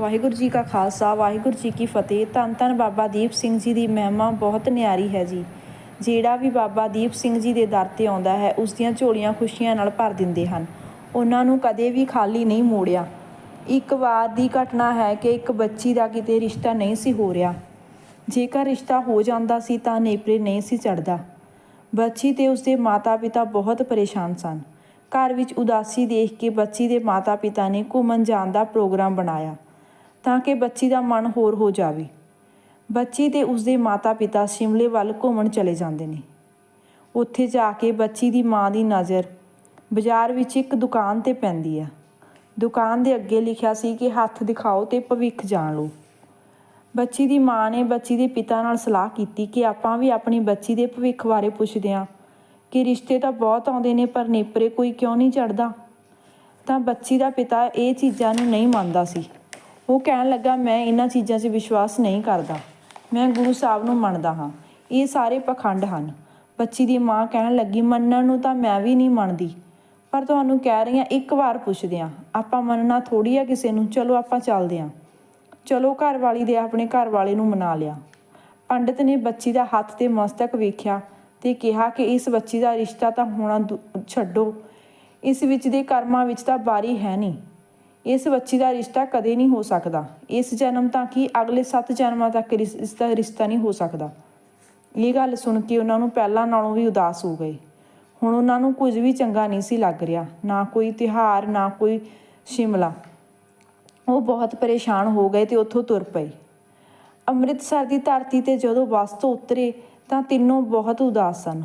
ਵਾਹਿਗੁਰੂ ਜੀ ਕਾ ਖਾਲਸਾ, ਵਾਹਿਗੁਰੂ ਜੀ ਕੀ ਫਤਿਹ। ਧੰਨ ਧੰਨ ਬਾਬਾ ਦੀਪ ਸਿੰਘ ਜੀ ਦੀ ਮਹਿਮਾ ਬਹੁਤ ਨਿਆਰੀ ਹੈ ਜੀ। ਜਿਹੜਾ ਵੀ ਬਾਬਾ ਦੀਪ ਸਿੰਘ ਜੀ ਦੇ ਦਰ ਤੇ ਆਉਂਦਾ ਹੈ, ਉਸ ਦੀਆਂ ਝੋਲੀਆਂ ਖੁਸ਼ੀਆਂ ਨਾਲ ਭਰ ਦਿੰਦੇ ਹਨ। ਉਹਨਾਂ ਨੂੰ ਕਦੇ ਵੀ ਖਾਲੀ ਨਹੀਂ ਮੋੜਿਆ। ਇੱਕ ਵਾਰ ਦੀ ਘਟਨਾ ਹੈ ਕਿ ਇੱਕ ਬੱਚੀ ਦਾ ਕਿਤੇ ਰਿਸ਼ਤਾ ਨਹੀਂ ਸੀ ਹੋ ਰਿਹਾ। ਜੇਕਰ ਰਿਸ਼ਤਾ ਹੋ ਜਾਂਦਾ ਸੀ ਤਾਂ ਨੇਪਰੇ ਨਹੀਂ ਸੀ ਚੜਦਾ ਬੱਚੀ ਤੇ ਉਸਦੇ ਮਾਤਾ-ਪਿਤਾ ਬਹੁਤ ਪਰੇਸ਼ਾਨ ਸਨ। ਘਰ ਵਿੱਚ ਉਦਾਸੀ ਦੇਖ ਕੇ ਬੱਚੀ ਦੇ ਮਾਤਾ-ਪਿਤਾ ਨੇ ਘੁੰਮਣ ਜਾਣ ਦਾ ਪ੍ਰੋਗਰਾਮ ਬਣਾਇਆ। ਤਾਂ ਕਿ ਬੱਚੀ ਦਾ ਮਨ ਹੋਰ ਹੋ ਜਾਵੇ। ਬੱਚੀ ਤੇ ਉਸਦੇ ਮਾਤਾ-ਪਿਤਾ ਸ਼ਿਮਲੇ ਵੱਲ ਘੁੰਮਣ ਚਲੇ ਜਾਂਦੇ ਨੇ। ਉੱਥੇ ਜਾ ਕੇ ਬੱਚੀ ਦੀ ਮਾਂ ਦੀ ਨਜ਼ਰ ਬਾਜ਼ਾਰ ਵਿੱਚ ਇੱਕ ਦੁਕਾਨ ਤੇ ਪੈਂਦੀ ਆ। ਦੁਕਾਨ ਦੇ ਅੱਗੇ ਲਿਖਿਆ ਸੀ ਕਿ ਹੱਥ ਦਿਖਾਓ ਤੇ ਭਵਿੱਖ ਜਾਣ ਲਓ। ਬੱਚੀ ਦੀ ਮਾਂ ਨੇ ਬੱਚੀ ਦੇ ਪਿਤਾ ਨਾਲ ਸਲਾਹ ਕੀਤੀ ਕਿ ਆਪਾਂ ਵੀ ਆਪਣੀ ਬੱਚੀ ਦੇ ਭਵਿੱਖ ਬਾਰੇ ਪੁੱਛਦੇ ਹਾਂ ਕਿ ਰਿਸ਼ਤੇ ਤਾਂ ਬਹੁਤ ਆਉਂਦੇ ਨੇ ਪਰ ਨੇਪਰੇ ਕੋਈ ਕਿਉਂ ਨਹੀਂ ਚੜਦਾ ਤਾਂ ਬੱਚੀ ਦਾ ਪਿਤਾ ਇਹ ਚੀਜ਼ਾਂ ਨੂੰ ਨਹੀਂ ਮੰਨਦਾ ਸੀ। ਉਹ ਕਹਿਣ ਲੱਗਾ, ਮੈਂ ਇਹਨਾਂ ਚੀਜ਼ਾਂ 'ਚ ਵਿਸ਼ਵਾਸ ਨਹੀਂ ਕਰਦਾ। ਮੈਂ ਗੁਰੂ ਸਾਹਿਬ ਨੂੰ ਮੰਨਦਾ ਹਾਂ। ਇਹ ਸਾਰੇ ਪਖੰਡ ਹਨ। ਬੱਚੀ ਦੀ ਮਾਂ ਕਹਿਣ ਲੱਗੀ, ਮੰਨਣ ਨੂੰ ਤਾਂ ਮੈਂ ਵੀ ਨਹੀਂ ਮੰਨਦੀ। ਪਰ ਤੁਹਾਨੂੰ ਕਹਿ ਰਹੀ ਹਾਂ, ਇੱਕ ਵਾਰ ਪੁੱਛਦੇ ਹਾਂ। ਆਪਾਂ ਮੰਨਣਾ ਥੋੜੀ ਆ ਕਿਸੇ ਨੂੰ। ਚਲੋ, ਆਪਾਂ ਚੱਲਦੇ ਹਾਂ। ਚਲੋ ਘਰ ਵਾਲੀ ਦੇ ਆਪਣੇ ਘਰ ਵਾਲੇ ਨੂੰ ਮਨਾ ਲਿਆ। ਪੰਡਿਤ ਨੇ ਬੱਚੀ ਦਾ ਹੱਥ ਤੇ ਮਸਤਕ ਵੇਖਿਆ ਤੇ ਕਿਹਾ ਕਿ ਇਸ ਬੱਚੀ ਦਾ ਰਿਸ਼ਤਾ ਤਾਂ ਹੋਣਾ ਦੁ- ਛੱਡੋ। ਇਸ ਵਿੱਚ ਦੇ ਕਰਮਾਂ ਵਿੱਚ ਤਾਂ ਬਾਰੀ ਹੈ ਨਹੀਂ। ਇਸ ਬੱਚੀ ਦਾ ਰਿਸ਼ਤਾ ਕਦੇ ਨਹੀਂ ਹੋ ਸਕਦਾ। ਇਸ ਜਨਮ ਤਾਂ ਕੀ ਅਗਲੇ 7 ਜਨਮਾਂ ਤੱਕ ਰਿਸ- ਇਸ ਦਾ ਰਿਸ਼ਤਾ ਨਹੀਂ ਹੋ ਸਕਦਾ। ਇਹ ਗੱਲ ਸੁਣ ਕੇ ਉਹਨਾਂ ਨੂੰ ਪਹਿਲਾਂ ਨਾਲੋਂ ਵੀ ਉਦਾਸ ਹੋ ਗਏ। ਹੁਣ ਉਹਨਾਂ ਨੂੰ ਕੁਝ ਵੀ ਚੰਗਾ ਨਹੀਂ ਸੀ ਲੱਗ ਰਿਹਾ। ਨਾ ਕੋਈ ਤਿਹਾਰ ਨਾ ਕੋਈ ਸ਼ਿਮਲਾ। ਉਹ ਬਹੁਤ ਪਰੇਸ਼ਾਨ ਹੋ ਗਏ ਤੇ ਉੱਥੋਂ ਤੁਰ ਪਏ। ਅੰਮ੍ਰਿਤਸਰ ਦੀ ਧਰਤੀ ਤੇ ਜਦੋਂ ਬੱਸ ਤੋਂ ਉਤਰੇ ਤਾਂ ਤਿੰਨੋਂ ਬਹੁਤ ਉਦਾਸ ਸਨ।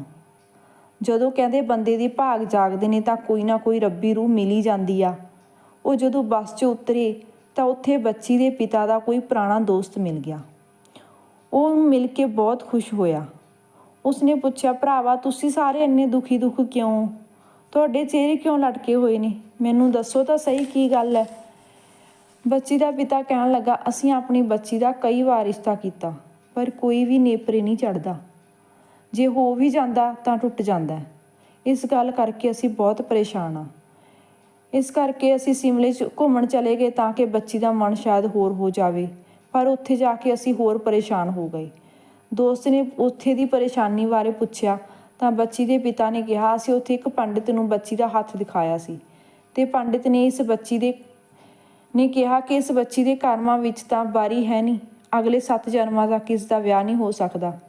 ਜਦੋਂ ਕਹਿੰਦੇ ਬੰਦੇ ਦੇ ਭਾਗ ਜਾਗਦੇ ਨੇ ਤਾਂ ਕੋਈ ਨਾ ਕੋਈ ਰੱਬੀ ਰੂਹ ਮਿਲੀ ਜਾਂਦੀ ਆ। ਉਹ ਜਦੋਂ ਬੱਸ 'ਚ ਉਤਰੇ ਤਾਂ ਉੱਥੇ ਬੱਚੀ ਦੇ ਪਿਤਾ ਦਾ ਕੋਈ ਪੁਰਾਣਾ ਦੋਸਤ ਮਿਲ ਗਿਆ। ਉਹ ਉਹਨੂੰ ਮਿਲ ਕੇ ਬਹੁਤ ਖੁਸ਼ ਹੋਇਆ। ਉਸਨੇ ਪੁੱਛਿਆ, ਭਰਾਵਾ, ਤੁਸੀਂ ਸਾਰੇ ਇੰਨੇ ਦੁਖੀ ਦੁੱਖ ਕਿਉਂ? ਤੁਹਾਡੇ ਚਿਹਰੇ ਕਿਉਂ ਲਟਕੇ ਹੋਏ ਨੇ? ਮੈਨੂੰ ਦੱਸੋ ਤਾਂ ਸਹੀ ਕੀ ਗੱਲ ਹੈ? ਬੱਚੀ ਦਾ ਪਿਤਾ ਕਹਿਣ ਲੱਗਾ, ਅਸੀਂ ਆਪਣੀ ਬੱਚੀ ਦਾ ਕਈ ਵਾਰ ਰਿਸ਼ਤਾ ਕੀਤਾ, ਪਰ ਕੋਈ ਵੀ ਨੇਪਰੇ ਨਹੀਂ ਚੜਦਾ ਜੇ ਹੋ ਵੀ ਜਾਂਦਾ ਤਾਂ ਟੁੱਟ ਜਾਂਦਾ ਇਸ ਗੱਲ ਕਰਕੇ ਅਸੀਂ ਬਹੁਤ ਪਰੇਸ਼ਾਨ ਆ ਇਸ ਕਰਕੇ ਅਸੀਂ ਸਿਮਲੇ 'ਚ ਘੁੰਮਣ ਚਲੇ ਗਏ ਤਾਂ ਕਿ ਬੱਚੀ ਦਾ ਮਨ ਸ਼ਾਇਦ ਹੋਰ ਹੋ ਜਾਵੇ। ਪਰ ਉੱਥੇ ਜਾ ਕੇ ਅਸੀਂ ਹੋਰ ਪਰੇਸ਼ਾਨ ਹੋ ਗਏ। ਦੋਸਤ ਨੇ ਉੱਥੇ ਦੀ ਪਰੇਸ਼ਾਨੀ ਬਾਰੇ ਪੁੱਛਿਆ ਤਾਂ ਬੱਚੀ ਦੇ ਪਿਤਾ ਨੇ ਕਿਹਾ, ਅਸੀਂ ਉੱਥੇ ਇੱਕ ਪੰਡਿਤ ਨੂੰ ਬੱਚੀ ਦਾ ਹੱਥ ਦਿਖਾਇਆ ਸੀ। ਤੇ ਪੰਡਿਤ ਨੇ ਇਸ ਬੱਚੀ ਦੇ, ਨੇ ਕਿਹਾ ਕਿ ਇਸ ਬੱਚੀ ਦੇ ਕਰਮਾਂ ਵਿੱਚ ਤਾਂ ਬਾਰੀ ਹੈ ਨਹੀਂ। ਅਗਲੇ 7 ਜਨਮਾਂ ਤੱਕ ਇਸ ਦਾ ਵਿਆਹ ਨਹੀਂ ਹੋ ਸਕਦਾ।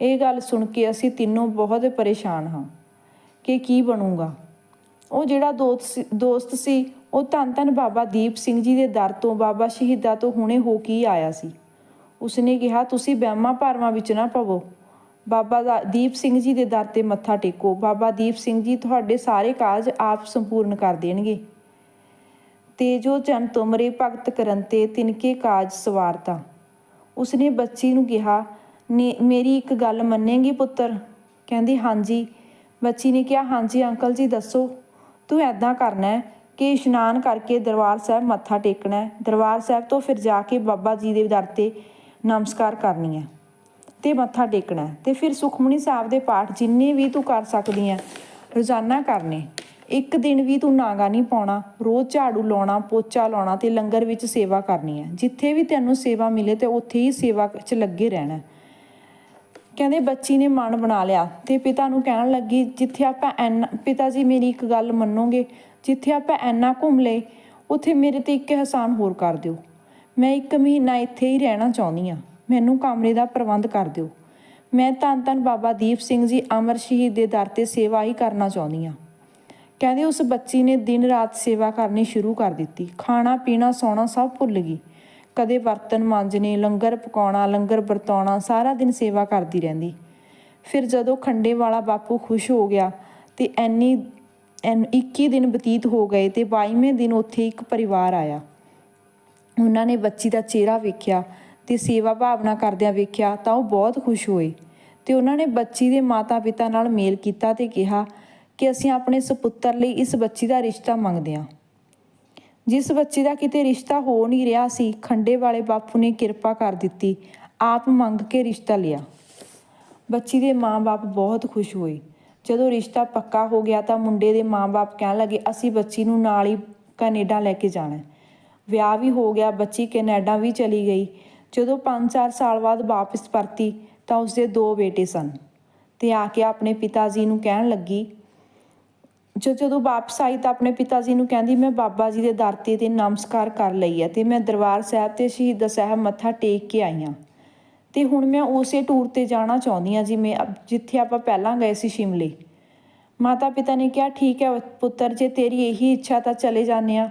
ਇਹ ਗੱਲ ਸੁਣ ਕੇ ਅਸੀਂ ਤਿੰਨੋਂ ਬਹੁਤ ਪਰੇਸ਼ਾਨ ਹਾਂ ਕਿ ਕੀ ਬਣੂਗਾ। ਉਹ ਜਿਹੜਾ ਦੋਸਤ ਸੀ- ਦੋਸਤ ਸੀ, ਉਹ ਧੰਨ ਧੰਨ ਬਾਬਾ ਦੀਪ ਸਿੰਘ ਜੀ ਦੇ ਦਰ ਤੋਂ ਬਾਬਾ ਸ਼ਹੀਦਾਂ ਤੋਂ ਹੁਣੇ ਹੋ ਕੇ ਆਇਆ ਸੀ। ਉਸਨੇ ਕਿਹਾ, ਤੁਸੀਂ ਵਹਿਮਾਂ ਭਰਮਾਂ ਵਿੱਚ ਨਾ ਪਵੋ। ਬਾਬਾ ਦੀਪ ਸਿੰਘ ਜੀ ਦੇ ਦਰ ਤੇ ਮੱਥਾ ਟੇਕੋ। ਬਾਬਾ ਦੀਪ ਸਿੰਘ ਜੀ ਤੁਹਾਡੇ ਸਾਰੇ ਕਾਜ ਆਪ ਸੰਪੂਰਨ ਕਰ ਦੇਣਗੇ। ਤੇਜੋ ਚੰਨ ਜਨ ਤੁਮਰੇ ਭਗਤ ਕਰਨ ਤੇ ਤਿਨਕੇ ਕਾਜ ਸਵਾਰਤਾ। ਉਸਨੇ ਬੱਚੀ ਨੂੰ ਕਿਹਾ, "ਨੇ- ਮੇਰੀ ਇੱਕ ਗੱਲ ਮੰਨੇਗੀ ਪੁੱਤਰ? ਕਹਿੰਦੀ, ਹਾਂਜੀ। ਬੱਚੀ ਨੇ ਕਿਹਾ, ਹਾਂਜੀ, ਅੰਕਲ ਜੀ, ਦੱਸੋ। ਤੂੰ ਐਦਾਂ ਕਰਨਾ ਕਿ ਇਸ਼ਨਾਨ ਕਰਕੇ ਦਰਬਾਰ ਸਾਹਿਬ ਮੱਥਾ ਟੇਕਣਾ ਦਰਬਾਰ ਸਾਹਿਬ ਤੋਂ ਫਿਰ ਜਾ ਕੇ ਬਾਬਾ ਜੀ ਦੇ ਦਰ ਤੇ ਨਮਸਕਾਰ ਕਰਨੀ ਹੈ ਤੇ ਮੱਥਾ ਟੇਕਣਾ ਹੈ। ਤੇ ਫਿਰ ਸੁਖਮਨੀ ਸਾਹਿਬ ਦੇ ਪਾਠ ਜਿੰਨੇ ਵੀ ਤੂੰ ਕਰ ਸਕਦੀ ਹੈ, ਰੋਜ਼ਾਨਾ ਕਰਨੇ। ਇੱਕ ਦਿਨ ਵੀ ਤੂੰ ਨਾਗਾ ਨਹੀਂ ਪਾਉਣਾ, ਰੋਜ਼ ਝਾੜੂ ਲਾਉਣਾ, ਪੋਚਾ ਲਾਉਣਾ ਤੇ ਲੰਗਰ ਵਿੱਚ ਸੇਵਾ ਕਰਨੀ ਹੈ। ਜਿੱਥੇ ਵੀ ਤੈਨੂੰ ਸੇਵਾ ਮਿਲੇ ਤੇ ਉੱਥੇ ਹੀ ਸੇਵਾ 'ਚ ਲੱਗੇ ਰਹਿਣਾ ਕਹਿੰਦੇ ਬੱਚੀ ਨੇ ਮਨ ਬਣਾ ਲਿਆ ਤੇ ਪਿਤਾ ਨੂੰ ਕਹਿਣ ਲੱਗੀ, ਜਿੱਥੇ ਆਪਾਂ ਐਨਾ ਪਿਤਾ ਜੀ, ਮੇਰੀ ਇੱਕ ਗੱਲ ਮੰਨੋਗੇ? ਜਿੱਥੇ ਆਪਾਂ ਐਨਾ ਘੁੰਮ ਲਏ, ਉੱਥੇ ਮੇਰੇ ਤੇ ਇੱਕ ਅਹਿਸਾਨ ਹੋਰ ਕਰ ਦਿਓ। ਮੈਂ ਇੱਕ ਮਹੀਨਾ ਇੱਥੇ ਹੀ ਰਹਿਣਾ ਚਾਹੁੰਦੀ ਆ ਮੈਨੂੰ ਕਮਰੇ ਦਾ ਪ੍ਰਬੰਧ ਕਰ ਦਿਓ। ਮੈਂ ਧੰਨ ਧੰਨ ਬਾਬਾ ਦੀਪ ਸਿੰਘ ਜੀ ਅਮਰ ਸ਼ਹੀਦ ਦੇ ਦਰ ਤੇ ਸੇਵਾ ਹੀ ਕਰਨਾ ਚਾਹੁੰਦੀ ਆ ਕਹਿੰਦੇ ਉਸ ਬੱਚੀ ਨੇ ਦਿਨ ਰਾਤ ਸੇਵਾ ਕਰਨੀ ਸ਼ੁਰੂ ਕਰ ਦਿੱਤੀ। ਖਾਣਾ ਪੀਣਾ ਸੌਣਾ ਸਭ ਭੁੱਲ ਗਈ। ਕਦੇ ਬਰਤਨ ਮਾਂਜਣੇ, ਲੰਗਰ ਪਕਾਉਣਾ, ਲੰਗਰ ਵਰਤਾਉਣਾ, ਸਾਰਾ ਦਿਨ ਸੇਵਾ ਕਰਦੀ ਰਹਿੰਦੀ। ਫਿਰ ਜਦੋਂ ਖੰਡੇ ਵਾਲਾ ਬਾਪੂ ਖੁਸ਼ ਹੋ ਗਿਆ ਤੇ ਐਨੀ, ਐਨ 21 ਦਿਨ ਬਤੀਤ ਹੋ ਗਏ ਤੇ 22ਵੇਂ ਦਿਨ ਉੱਥੇ ਇੱਕ ਪਰਿਵਾਰ ਆਇਆ। ਉਹਨਾਂ ਨੇ ਬੱਚੀ ਦਾ ਚਿਹਰਾ ਵੇਖਿਆ ਤੇ ਸੇਵਾ ਭਾਵਨਾ ਕਰਦਿਆਂ ਵੇਖਿਆ ਤਾਂ ਉਹ ਬਹੁਤ ਖੁਸ਼ ਹੋਏ ਤੇ ਉਹਨਾਂ ਨੇ ਬੱਚੀ ਦੇ ਮਾਤਾ-ਪਿਤਾ ਨਾਲ ਮੇਲ ਕੀਤਾ ਤੇ ਕਿਹਾ ਕਿ ਅਸੀਂ ਆਪਣੇ ਸੁਪੁੱਤਰ ਲਈ ਇਸ ਬੱਚੀ ਦਾ ਰਿਸ਼ਤਾ ਮੰਗਦੇ ਹਾਂ। ਜਿਸ ਬੱਚੀ ਦਾ ਕਿਤੇ ਰਿਸ਼ਤਾ ਹੋ ਨਹੀਂ ਰਿਹਾ ਸੀ, ਖੰਡੇ ਵਾਲੇ ਬਾਪੂ ਨੇ ਕਿਰਪਾ ਕਰ ਦਿੱਤੀ। ਆਪ ਮੰਗ ਕੇ ਰਿਸ਼ਤਾ ਲਿਆ। ਬੱਚੀ ਦੇ ਮਾਂ-ਬਾਪ ਬਹੁਤ ਖੁਸ਼ ਹੋਏ। ਜਦੋਂ ਰਿਸ਼ਤਾ ਪੱਕਾ ਹੋ ਗਿਆ ਤਾਂ ਮੁੰਡੇ ਦੇ ਮਾਂ-ਬਾਪ ਕਹਿਣ ਲੱਗੇ, ਅਸੀਂ ਬੱਚੀ ਨੂੰ ਨਾਲ ਹੀ ਕੈਨੇਡਾ ਲੈ ਕੇ ਜਾਣਾ ਵਿਆਹ ਵੀ ਹੋ ਗਿਆ, ਬੱਚੀ ਕੈਨੇਡਾ ਵੀ ਚਲੀ ਗਈ। ਜਦੋਂ 5-4 ਸਾਲ ਬਾਅਦ ਵਾਪਸ ਪਰਤੀ ਤਾਂ ਉਸਦੇ ਦੋ ਬੇਟੇ ਸਨ। ਤੇ ਆ ਕੇ ਆਪਣੇ ਪਿਤਾ ਜੀ ਨੂੰ ਕਹਿਣ ਲੱਗੀ ਜਦੋਂ ਵਾਪਸ ਆਈ ਤਾਂ ਆਪਣੇ ਪਿਤਾ ਜੀ ਨੂੰ ਕਹਿੰਦੀ, ਮੈਂ ਬਾਬਾ ਜੀ ਦੇ ਦਰ ਤੇ ਤੇ ਨਮਸਕਾਰ ਕਰ ਲਈ ਹੈ ਤੇ ਮੈਂ ਦਰਬਾਰ ਸਾਹਿਬ ਤੇ ਸ਼ਹੀਦ ਸਾਹਿਬ ਮੱਥਾ ਟੇਕ ਕੇ ਆਈ ਹਾਂ ਤੇ ਹੁਣ ਮੈਂ ਉਸੇ ਟੂਰ ਤੇ ਜਾਣਾ ਚਾਹੁੰਦੀ ਹਾਂ ਜਿਵੇਂ ਜਿੱਥੇ ਆਪਾਂ ਪਹਿਲਾਂ ਗਏ ਸੀ ਸ਼ਿਮਲੇ। ਮਾਤਾ ਪਿਤਾ ਨੇ ਕਿਹਾ, ਠੀਕ ਹੈ ਪੁੱਤਰ, ਜੇ ਤੇਰੀ ਇਹੀ ਇੱਛਾ ਤਾਂ ਚਲੇ ਜਾਂਦੇ ਆ।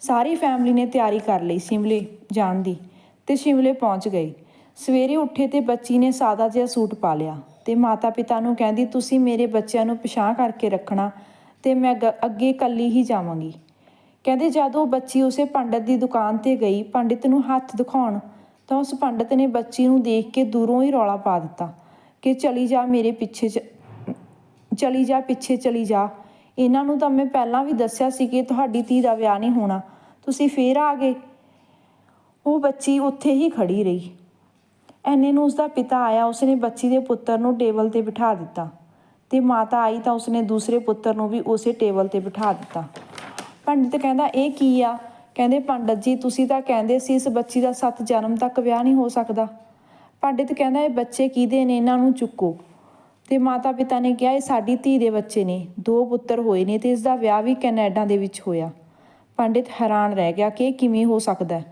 ਸਾਰੀ ਫੈਮਿਲੀ ਨੇ ਤਿਆਰੀ ਕਰ ਲਈ ਸ਼ਿਮਲੇ ਜਾਣ ਦੀ ਤੇ ਸ਼ਿਮਲੇ ਪਹੁੰਚ ਗਏ। ਸਵੇਰੇ ਉੱਠੇ ਤੇ ਬੱਚੀ ਨੇ ਸਾਦਾ ਜਿਹਾ ਸੂਟ ਪਾ ਲਿਆ ਤੇ ਮਾਤਾ ਪਿਤਾ ਨੂੰ ਕਹਿੰਦੀ, ਤੁਸੀਂ ਮੇਰੇ ਬੱਚਿਆਂ ਨੂੰ ਪਛਾਣ ਕਰਕੇ ਰੱਖਣਾ ਤੇ ਮੈਂ ਗ- ਅੱਗੇ ਇਕੱਲੀ ਹੀ ਜਾਵਾਂਗੀ। ਕਹਿੰਦੇ ਜਦੋਂ ਬੱਚੀ ਉਸੇ ਪੰਡਤ ਦੀ ਦੁਕਾਨ ਤੇ ਗਈ, ਪੰਡਿਤ ਨੂੰ ਹੱਥ ਦਿਖਾਉਣ, ਤਾਂ ਉਸ ਪੰਡਤ ਨੇ ਬੱਚੀ ਨੂੰ ਦੇਖ ਕੇ ਦੂਰੋਂ ਹੀ ਰੌਲਾ ਪਾ ਦਿੱਤਾ ਕਿ ਚਲੀ ਜਾ ਮੇਰੇ ਪਿੱਛੇ ਚ- ਚਲੀ ਜਾ ਪਿੱਛੇ ਚਲੀ ਜਾ। ਇਹਨਾਂ ਨੂੰ ਤਾਂ ਮੈਂ ਪਹਿਲਾਂ ਵੀ ਦੱਸਿਆ ਸੀ ਕਿ ਤੁਹਾਡੀ ਧੀ ਦਾ ਵਿਆਹ ਨਹੀਂ ਹੋਣਾ। ਤੁਸੀਂ ਫੇਰ ਆ ਗਏ। ਉਹ ਬੱਚੀ ਉੱਥੇ ਹੀ ਖੜੀ ਰਹੀ। ਐਨੇ ਨੂੰ ਉਸਦਾ ਪਿਤਾ ਆਇਆ, ਉਸਨੇ ਬੱਚੀ ਦੇ ਪੁੱਤਰ ਨੂੰ ਟੇਬਲ ਤੇ ਬਿਠਾ ਦਿੱਤਾ। ਤੇ ਮਾਤਾ ਆਈ ਤਾਂ ਉਸਨੇ ਦੂਸਰੇ ਪੁੱਤਰ ਨੂੰ ਵੀ ਉਸੇ ਟੇਬਲ ਤੇ ਬਿਠਾ ਦਿੱਤਾ। ਪੰਡਿਤ ਕਹਿੰਦਾ, ਇਹ ਕੀ ਆ? ਕਹਿੰਦੇ, ਪੰਡਤ ਜੀ, ਤੁਸੀਂ ਤਾਂ ਕਹਿੰਦੇ ਸੀ ਇਸ ਬੱਚੀ ਦਾ ਸੱਤ ਜਨਮ ਤੱਕ ਵਿਆਹ ਨਹੀਂ ਹੋ ਸਕਦਾ। ਪੰਡਿਤ ਕਹਿੰਦਾ, ਇਹ ਬੱਚੇ ਕਿਹਦੇ ਨੇ? ਇਹਨਾਂ ਨੂੰ ਚੁੱਕੋ। ਤੇ ਮਾਤਾ ਪਿਤਾ ਨੇ ਕਿਹਾ, ਇਹ ਸਾਡੀ ਧੀ ਦੇ ਬੱਚੇ ਨੇ। ਦੋ ਪੁੱਤਰ ਹੋਏ ਨੇ ਤੇ ਇਸ ਦਾ ਵਿਆਹ ਵੀ ਕੈਨੇਡਾ ਦੇ ਵਿੱਚ ਹੋਇਆ। ਪੰਡਿਤ ਹੈਰਾਨ ਰਹਿ ਗਿਆ ਕਿ ਇਹ ਕਿਵੇਂ ਹੋ ਸਕਦਾ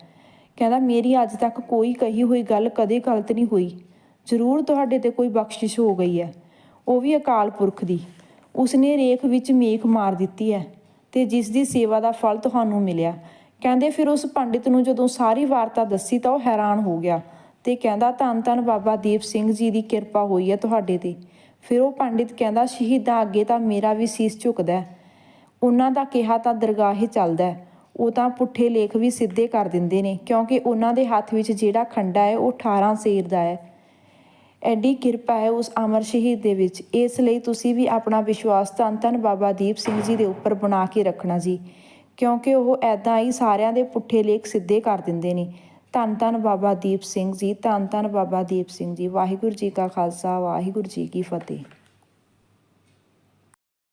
ਕਹਿੰਦਾ, ਮੇਰੀ ਅੱਜ ਤੱਕ ਕੋਈ ਕਹੀ ਹੋਈ ਗੱਲ ਕਦੇ ਗਲਤ ਨਹੀਂ ਹੋਈ। ਜ਼ਰੂਰ ਤੁਹਾਡੇ ਤੇ ਕੋਈ ਬਖਸ਼ਿਸ਼ ਹੋ ਗਈ ਹੈ। ਉਹ ਵੀ ਅਕਾਲ ਪੁਰਖ ਦੀ। ਉਸਨੇ ਰੇਖ ਵਿੱਚ ਮੇਖ ਮਾਰ ਦਿੱਤੀ ਹੈ ਤੇ ਜਿਸ ਦੀ ਸੇਵਾ ਦਾ ਫਲ ਤੁਹਾਨੂੰ ਮਿਲਿਆ। ਕਹਿੰਦੇ ਫਿਰ ਉਸ ਪੰਡਿਤ ਨੂੰ ਜਦੋਂ ਸਾਰੀ ਵਾਰਤਾ ਦੱਸੀ ਤਾਂ ਉਹ ਹੈਰਾਨ ਹੋ ਗਿਆ ਤੇ ਕਹਿੰਦਾ, ਧੰਨ ਧੰਨ ਬਾਬਾ ਦੀਪ ਸਿੰਘ ਜੀ ਦੀ ਕਿਰਪਾ ਹੋਈ ਹੈ ਤੁਹਾਡੇ ਤੇ। ਫਿਰ ਉਹ ਪੰਡਿਤ ਕਹਿੰਦਾ, ਸ਼ਹੀਦਾਂ ਅੱਗੇ ਤਾਂ ਮੇਰਾ ਵੀ ਸੀਸ ਝੁਕਦਾ ਉਹਨਾਂ ਦਾ ਕਿਹਾ ਤਾਂ ਦਰਗਾਹੇ ਚੱਲਦਾ ਉਹ ਤਾਂ ਪੁੱਠੇ ਲੇਖ ਵੀ ਸਿੱਧੇ ਕਰ ਦਿੰਦੇ ਨੇ, ਕਿਉਂਕਿ ਉਹਨਾਂ ਦੇ ਹੱਥ ਵਿੱਚ ਜਿਹੜਾ ਖੰਡਾ ਹੈ, ਉਹ 18 ਸੇਰ ਦਾ ਹੈ। ਐਡੀ ਕਿਰਪਾ ਹੈ ਉਸ ਅਮਰ ਸ਼ਹੀਦ ਦੇ ਵਿੱਚ। ਇਸ ਲਈ ਤੁਸੀਂ ਵੀ ਆਪਣਾ ਵਿਸ਼ਵਾਸ ਧੰਨ ਧੰਨ ਬਾਬਾ ਦੀਪ ਸਿੰਘ ਜੀ ਦੇ ਉੱਪਰ ਬਣਾ ਕੇ ਰੱਖਣਾ ਜੀ। ਕਿਉਂਕਿ ਉਹ ਐਦਾਂ ਹੀ ਸਾਰਿਆਂ ਦੇ ਪੁੱਠੇ ਲੇਖ ਸਿੱਧੇ ਕਰ ਦਿੰਦੇ ਨੇ। ਧੰਨ ਧੰਨ ਬਾਬਾ ਦੀਪ ਸਿੰਘ ਜੀ, ਧੰਨ ਧੰਨ ਬਾਬਾ ਦੀਪ ਸਿੰਘ ਜੀ। ਵਾਹਿਗੁਰੂ ਜੀ ਕਾ ਖਾਲਸਾ, ਵਾਹਿਗੁਰੂ ਜੀ ਕੀ ਫਤਿਹ।